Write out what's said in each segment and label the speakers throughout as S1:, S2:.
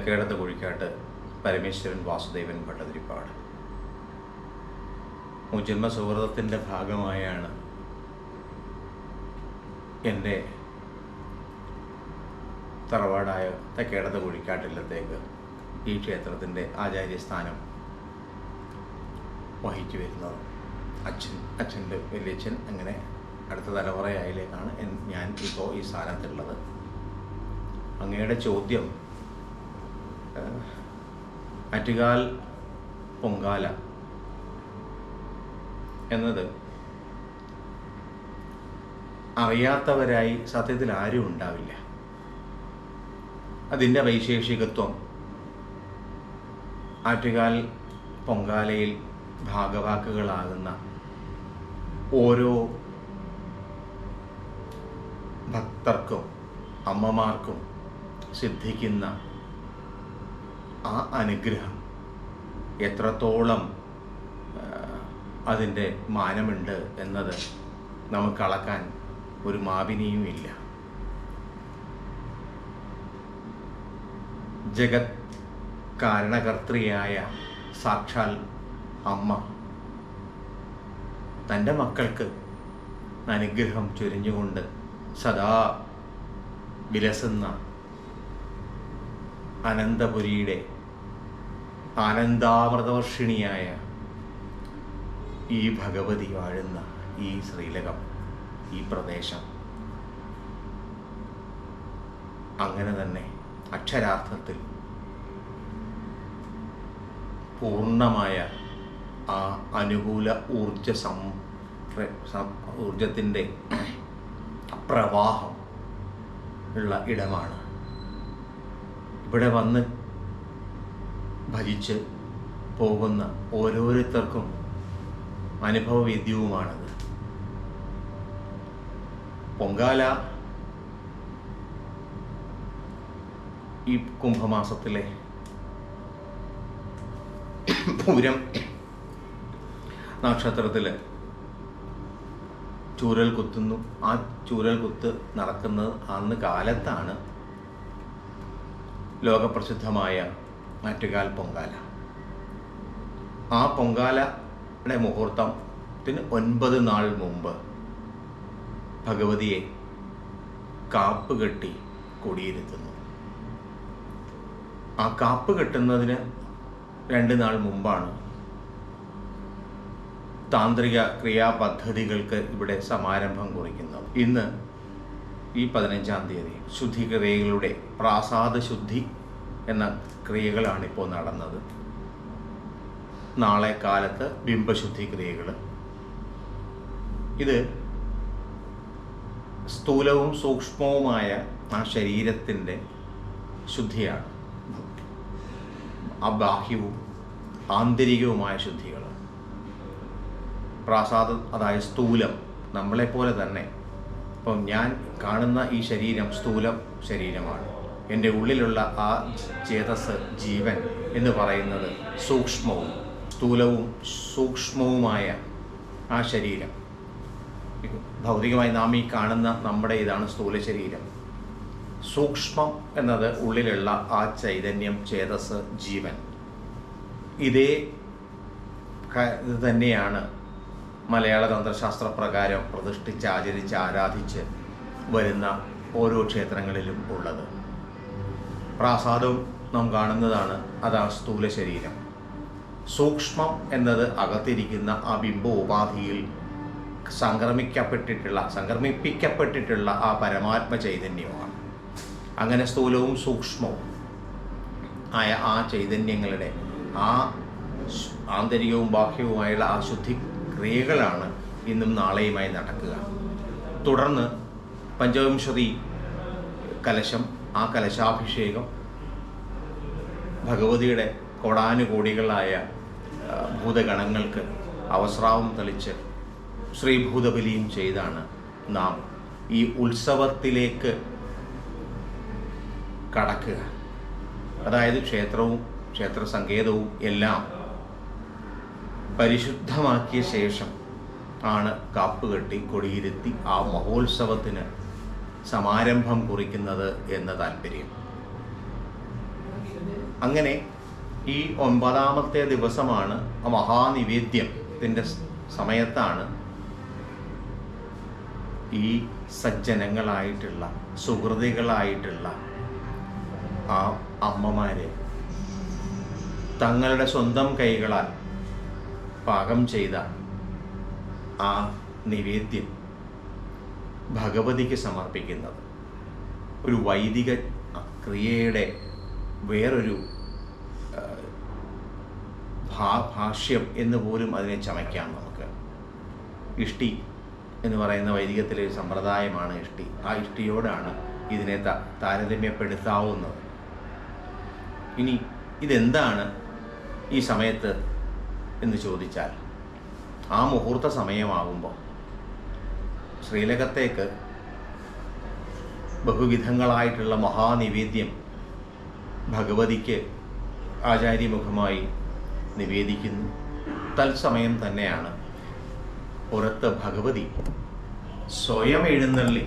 S1: തെക്കേടത്ത് കുഴിക്കാട്ട് പരമേശ്വരൻ വാസുദേവൻ ഭട്ടതിരിപ്പാട്. മുജന്മ സുഹൃതത്തിന്റെ ഭാഗമായാണ് എന്റെ തറവാടായ തെക്കേടത്ത് കുഴിക്കാട്ടില്ലത്തേക്ക് ഈ ക്ഷേത്രത്തിന്റെ ആചാര്യസ്ഥാനം വഹിച്ചു വരുന്നത്. അച്ഛൻ അച്ഛന്റെ വലിയച്ഛൻ അങ്ങനെ അടുത്ത തലമുറയായിലേക്കാണ് ഞാൻ ഇപ്പോൾ ഈ സ്ഥാനത്തുള്ളത്. അങ്ങയുടെ ചോദ്യം ആറ്റുകാൽ പൊങ്കാല എന്നത് അറിയാത്തവരായി സത്യത്തിൽ ആരും ഉണ്ടാവില്ല. അതിന്റെ വൈശേഷികത്വം ആറ്റുകാൽ പൊങ്കാലയിൽ ഭാഗവാക്കുകളാകുന്ന ഓരോ ഭക്തർക്കും അമ്മമാർക്കും സിദ്ധിക്കുന്ന ആ അനുഗ്രഹം എത്രത്തോളം അതിന്റെ മാനമുണ്ട് എന്നത് നമുക്ക് അളക്കാൻ ഒരു മാപിനിയും ഇല്ല. ജഗത് കാരണകർത്തൃയായ സാക്ഷാൽ അമ്മ തന്റെ മക്കൾക്ക് അനുഗ്രഹം ചൊരിഞ്ഞുകൊണ്ട് സദാ വിലസുന്ന അനന്തപുരിയുടെ ആനന്ദാമൃതവർഷിണിയായ ഈ ഭഗവതി വാഴുന്ന ഈ ശ്രീലകം ഈ പ്രദേശം. അങ്ങനെ തന്നെ അക്ഷരാർത്ഥത്തിൽ പൂർണമായ ആ അനുകൂല ഊർജ സം ഊർജത്തിന്റെ പ്രവാഹം ഉള്ള ഇടമാണ് ഇവിടെ വന്ന് ഭജിച്ച് പോകുന്ന ഓരോരുത്തർക്കും അനുഭവവേദ്യവുമാണത്. പൊങ്കാല ഈ കുംഭമാസത്തിലെ പൂരം നക്ഷത്രത്തിൽ ചൂരൽ കുത്തുന്നു ആ ചൂരൽ കുത്ത് നടക്കുന്നത് അന്ന് കാലത്താണ്. ലോകപ്രസിദ്ധമായ ആറ്റുകാൽ പൊങ്കാല. ആ പൊങ്കാലയുടെ മുഹൂർത്തത്തിന് ഒൻപത് നാൾ മുമ്പ് ഭഗവതിയെ കാപ്പ് കെട്ടി കൊടിയിരുത്തുന്നു. ആ കാപ്പ് കെട്ടുന്നതിന് രണ്ട് നാൾ മുമ്പാണ് താന്ത്രിക ക്രിയാപദ്ധതികൾക്ക് ഇവിടെ സമാരംഭം കുറിക്കുന്നത്. ഇന്ന് ഈ പതിനഞ്ചാം തീയതി. ശുദ്ധിക്രിയകളുടെ പ്രാസാദ ശുദ്ധി എന്ന ക്രിയകളാണ് ഇപ്പോൾ നടന്നത്. നാളെ കാലത്ത് ബിംബശുദ്ധി ക്രിയകൾ ഇത് സ്ഥൂലവും സൂക്ഷ്മവുമായ ആ ശരീരത്തിന്റെ ശുദ്ധിയാണ്. ബാഹ്യവും ആന്തരികവുമായ ശുദ്ധികൾ പ്രാസാദം അതായത് സ്ഥൂലം നമ്മളെപ്പോലെ തന്നെ ഇപ്പം ഞാൻ കാണുന്ന ഈ ശരീരം സ്ഥൂലം ശരീരമാണ്. എന്റെ ഉള്ളിലുള്ള ആ ചേതസ് ജീവൻ എന്ന് പറയുന്നത് സൂക്ഷ്മവും സ്ഥൂലവും സൂക്ഷ്മവുമായ ആ ശരീരം. ഭൗതികമായി നാം ഈ കാണുന്ന നമ്മുടെ ഇതാണ് സ്ഥൂല ശരീരം. സൂക്ഷ്മം എന്നത് ഉള്ളിലുള്ള ആ ചൈതന്യം ചേതസ് ജീവൻ. ഇതേ തന്നെയാണ് മലയാള തന്ത്രശാസ്ത്ര പ്രകാരം പ്രതിഷ്ഠിച്ച് ആചരിച്ച് ആരാധിച്ച് വരുന്ന ഓരോ ക്ഷേത്രങ്ങളിലും ഉള്ളത്. പ്രാസാദവും നാം കാണുന്നതാണ് അതാണ് സ്ഥൂല ശരീരം. സൂക്ഷ്മം എന്നത് അകത്തിരിക്കുന്ന ആ ബിംബ ഉപാധിയിൽ സംക്രമിക്കപ്പെട്ടിട്ടുള്ള സംക്രമിപ്പിക്കപ്പെട്ടിട്ടുള്ള ആ പരമാത്മ ചൈതന്യമാണ്. അങ്ങനെ സ്ഥൂലവും സൂക്ഷ്മവും ആയ ആ ചൈതന്യങ്ങളുടെ ആ ആന്തരികവും ബാഹ്യവുമായുള്ള ആ ശുദ്ധി ക്രിയകളാണ് ഇന്നും നാളെയുമായി നടക്കുക. തുടർന്ന് പഞ്ചവിംശതി കലശം ആ കലശാഭിഷേകം ഭഗവതിയുടെ കോടാനുകോടികളായ ഭൂതഗണങ്ങൾക്ക് അവസ്രാവം തെളിച്ച് ശ്രീഭൂതബലിയും ചെയ്താണ് നാം ഈ ഉത്സവത്തിലേക്ക് കടക്കുക. അതായത് ക്ഷേത്രവും ക്ഷേത്ര സങ്കേതവും എല്ലാം പരിശുദ്ധമാക്കിയ ശേഷം ആണ് കാപ്പ് കെട്ടി കൊടിയിരുത്തി ആ മഹോത്സവത്തിന് സമാരംഭം കുറിക്കുന്നത് എന്ന താല്പര്യം. അങ്ങനെ ഈ ഒമ്പതാമത്തെ ദിവസമാണ് മഹാനിവേദ്യത്തിന്റെ സമയത്താണ് ഈ സജ്ജനങ്ങളായിട്ടുള്ള സുഹൃതികളായിട്ടുള്ള ആ അമ്മമാരെ തങ്ങളുടെ സ്വന്തം കൈകളാൽ പാകം ചെയ്ത ആ നിവേദ്യം ഭഗവതിക്ക് സമർപ്പിക്കുന്നത്. ഒരു വൈദിക ക്രിയയുടെ വേറൊരു ഭാ- ഭാഷ്യം എന്ന് പോലും അതിനെ ചമയ്ക്കാം നമുക്ക്. ഇഷ്ടി എന്ന് പറയുന്ന വൈദികത്തിലെ ഒരു സമ്പ്രദായമാണ് ഇഷ്ടി. ആ ഇഷ്ടിയോടാണ് ഇതിനെ ത- താരതമ്യപ്പെടുത്താവുന്നത്. ഇനി ഇതെന്താണ് ഈ സമയത്ത് എന്ന് ചോദിച്ചാൽ ആ മുഹൂർത്ത സമയമാകുമ്പോൾ ശ്രീലകത്തേക്ക് ബഹുവിധങ്ങളായിട്ടുള്ള മഹാനിവേദ്യം ഭഗവതിക്ക് ആചാര്യമുഖമായി നിവേദിക്കുന്നു. തത്സമയം തന്നെയാണ് പുറത്ത് ഭഗവതി സ്വയം എഴുന്നള്ളി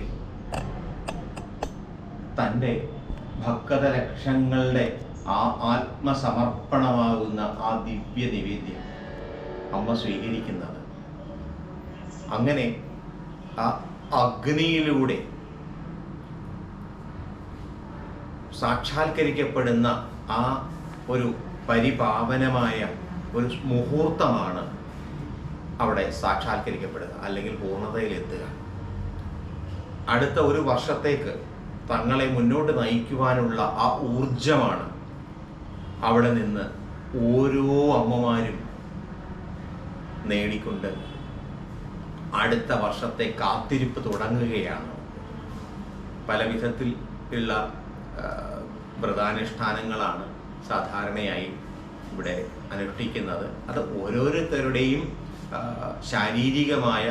S1: തന്റെ ഭക്തലക്ഷങ്ങളുടെ ആ ആത്മസമർപ്പണമാകുന്ന ആ ദിവ്യ നിവേദ്യം അമ്മ സ്വീകരിക്കുന്നത്. അങ്ങനെ ആ അഗ്നിയിലൂടെ സാക്ഷാത്കരിക്കപ്പെടുന്ന ആ ഒരു പരിപാവനമായ ഒരു മുഹൂർത്തമാണ് അവിടെ സാക്ഷാത്കരിക്കപ്പെടുക അല്ലെങ്കിൽ പൂർണതയിലെത്തുക. അടുത്ത ഒരു വർഷത്തേക്ക് തങ്ങളെ മുന്നോട്ട് നയിക്കുവാനുള്ള ആ ഊർജമാണ് അവിടെ നിന്ന് ഓരോ അമ്മമാരും നേടിക്കൊണ്ട് അടുത്ത വർഷത്തെ കാത്തിരിപ്പ് തുടങ്ങുകയാണ്. പല വിധത്തിൽ ഉള്ള വ്രതാനുഷ്ഠാനങ്ങളാണ് സാധാരണയായി ഇവിടെ അനുഷ്ഠിക്കുന്നത്. അത് ഓരോരുത്തരുടെയും ശാരീരികമായ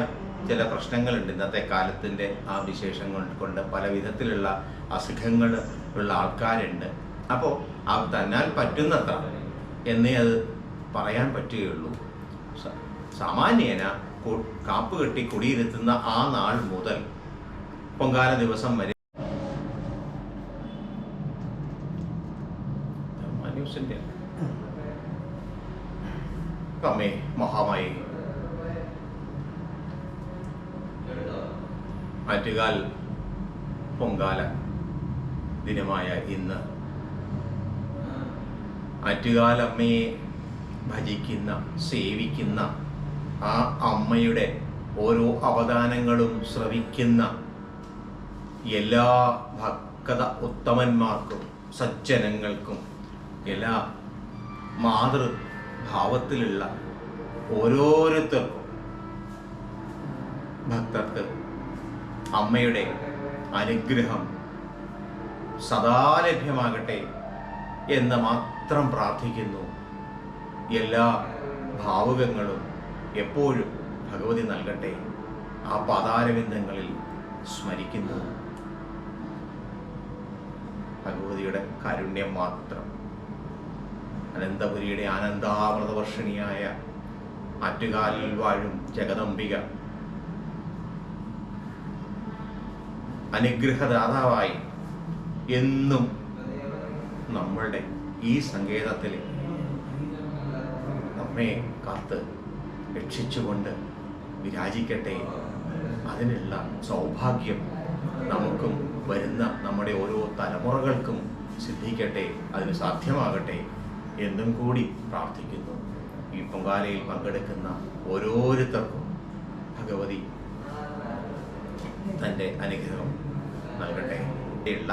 S1: ചില പ്രശ്നങ്ങളുണ്ട്. ഇന്നത്തെ കാലത്തിന്റെ ആ വിശേഷം കൊണ്ട് പല വിധത്തിലുള്ള അസുഖങ്ങൾ ഉള്ള ആൾക്കാരുണ്ട്. അപ്പോൾ ആ തന്നാൽ പറ്റുന്നത്ര എന്നേ അത് പറയാൻ പറ്റുകയുള്ളൂ. സാമാന്യേന കാപ്പ് കെട്ടി കുടിയിരുത്തുന്ന ആ നാൾ മുതൽ പൊങ്കാല ദിവസം വരെ അമ്മേ മഹാമായി. ആറ്റുകാൽ പൊങ്കാല ദിനമായ ഇന്ന്. ആറ്റുകാലമ്മയെ ഭജിക്കുന്ന സേവിക്കുന്ന ആ അമ്മയുടെ ഓരോ അവദാനങ്ങളും ശ്രവിക്കുന്ന എല്ലാ ഭക്ത ഉത്തമന്മാർക്കും സജ്ജനങ്ങൾക്കും എല്ലാ മാതൃഭാവത്തിലുള്ള ഓരോരുത്തർക്കും ഭക്തർക്ക് അമ്മയുടെ അനുഗ്രഹം സദാ ലഭ്യമാകട്ടെ എന്ന് മാത്രം പ്രാർത്ഥിക്കുന്നു. എല്ലാ ഭാവുകങ്ങളും എപ്പോഴും ഭഗവതി നൽകട്ടെ. ആ പാതാരവിന്ദങ്ങളിൽ സ്മരിക്കുന്നു. ഭഗവതിയുടെ കാരുണ്യം മാത്രം. അനന്തപുരിയുടെ ആനന്ദാമൃതവർഷിണിയായ ആറ്റുകാലിൽ വാഴും ജഗദംബിക അനുഗ്രഹദാതാവായി എന്നും നമ്മളുടെ ഈ സങ്കേതത്തിൽ നമ്മെ കാത്ത് രക്ഷിച്ചുകൊണ്ട് വിരാജിക്കട്ടെ. അതിനുള്ള സൗഭാഗ്യം നമുക്കും വരുന്ന നമ്മുടെ ഓരോ തലമുറകൾക്കും സിദ്ധിക്കട്ടെ അതിന് സാധ്യമാകട്ടെ എന്നും കൂടി പ്രാർത്ഥിക്കുന്നു. ഈ പൊങ്കാലയിൽ പങ്കെടുക്കുന്ന ഓരോരുത്തർക്കും ഭഗവതി തന്റെ അനുഗ്രഹം നൽകട്ടെ. ഉള്ള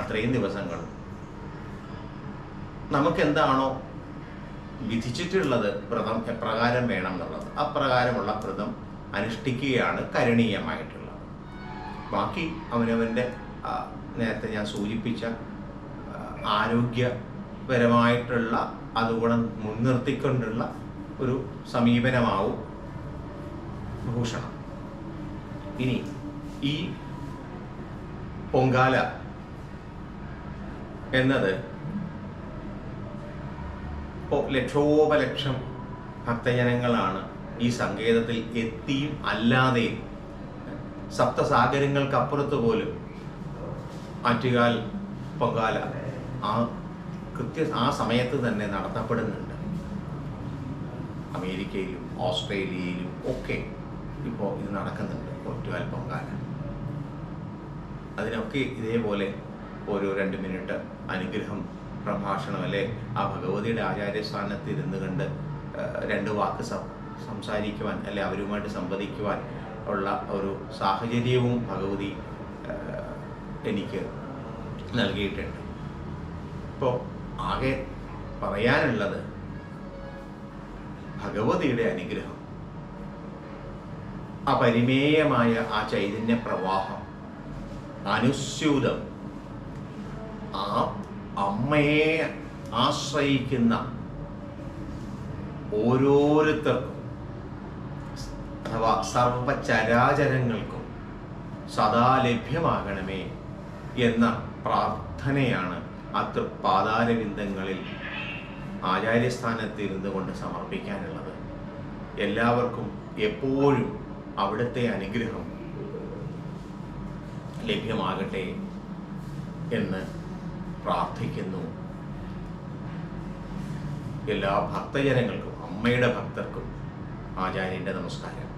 S1: അത്രയും ദിവസങ്ങൾ നമുക്കെന്താണോ വിധിച്ചിട്ടുള്ളത് വ്രതം എപ്രകാരം വേണം എന്നുള്ളത് അപ്രകാരമുള്ള വ്രതം അനുഷ്ഠിക്കുകയാണ് കരണീയമായിട്ടുള്ളത്. ബാക്കി അവനവന്റെ നേരത്തെ ഞാൻ സൂചിപ്പിച്ച ആരോഗ്യപരമായിട്ടുള്ള അതുകൂടെ മുൻനിർത്തിക്കൊണ്ടുള്ള ഒരു സമീപനമാവും ഭൂഷണം. ഇനി ഈ പൊങ്കാല എന്നത് ഇപ്പോൾ ലക്ഷോപലക്ഷം ഭക്തജനങ്ങളാണ് ഈ സങ്കേതത്തിൽ എത്തിയും അല്ലാതെയും. സപ്തസാഗരങ്ങൾക്കപ്പുറത്ത് പോലും ആറ്റുകാൽ പൊങ്കാല ആ കൃത്യ ആ സമയത്ത് തന്നെ നടത്തപ്പെടുന്നുണ്ട്. അമേരിക്കയിലും ഓസ്ട്രേലിയയിലും ഒക്കെ ഇപ്പോൾ ഇത് നടക്കുന്നുണ്ട് ഒറ്റുകാൽ പൊങ്കാല. അതിനൊക്കെ ഇതേപോലെ ഓരോ രണ്ട് മിനിറ്റ് അനുഗ്രഹം പ്രഭാഷണം അല്ലെ ആ ഭഗവതിയുടെ ആചാര്യസ്ഥാനത്ത് ഇരുന്ന് കണ്ട് രണ്ട് വാക്ക് സംസാരിക്കുവാൻ അല്ലെ അവരുമായിട്ട് സംവദിക്കുവാൻ ഉള്ള ഒരു സാഹചര്യവും ഭഗവതി എനിക്ക് നൽകിയിട്ടുണ്ട്. ഇപ്പോൾ ആകെ പറയാനുള്ളത് ഭഗവതിയുടെ അനുഗ്രഹം അപരിമേയമായ ആ ചൈതന്യ പ്രവാഹം അനുസ്യൂതം ആ അമ്മയെ ആശ്രയിക്കുന്ന ഓരോരുത്തർക്കും അഥവാ സർവചരാചരങ്ങൾക്കും സദാ ലഭ്യമാകണമേ എന്ന പ്രാർത്ഥനയാണ് അത്ര പാതാരവിന്ദങ്ങളിൽ ആചാര്യസ്ഥാനത്ത് ഇരുന്നു കൊണ്ട് സമർപ്പിക്കാനുള്ളത്. എല്ലാവർക്കും എപ്പോഴും അവിടുത്തെ അനുഗ്രഹം ലഭ്യമാകട്ടെ എന്ന് പ്രാർത്ഥിക്കുന്നു. എല്ലാ ഭക്തജനങ്ങൾക്കും അമ്മയുടെ ഭക്തർക്കും ആചാര്യന്റെ നമസ്കാരം.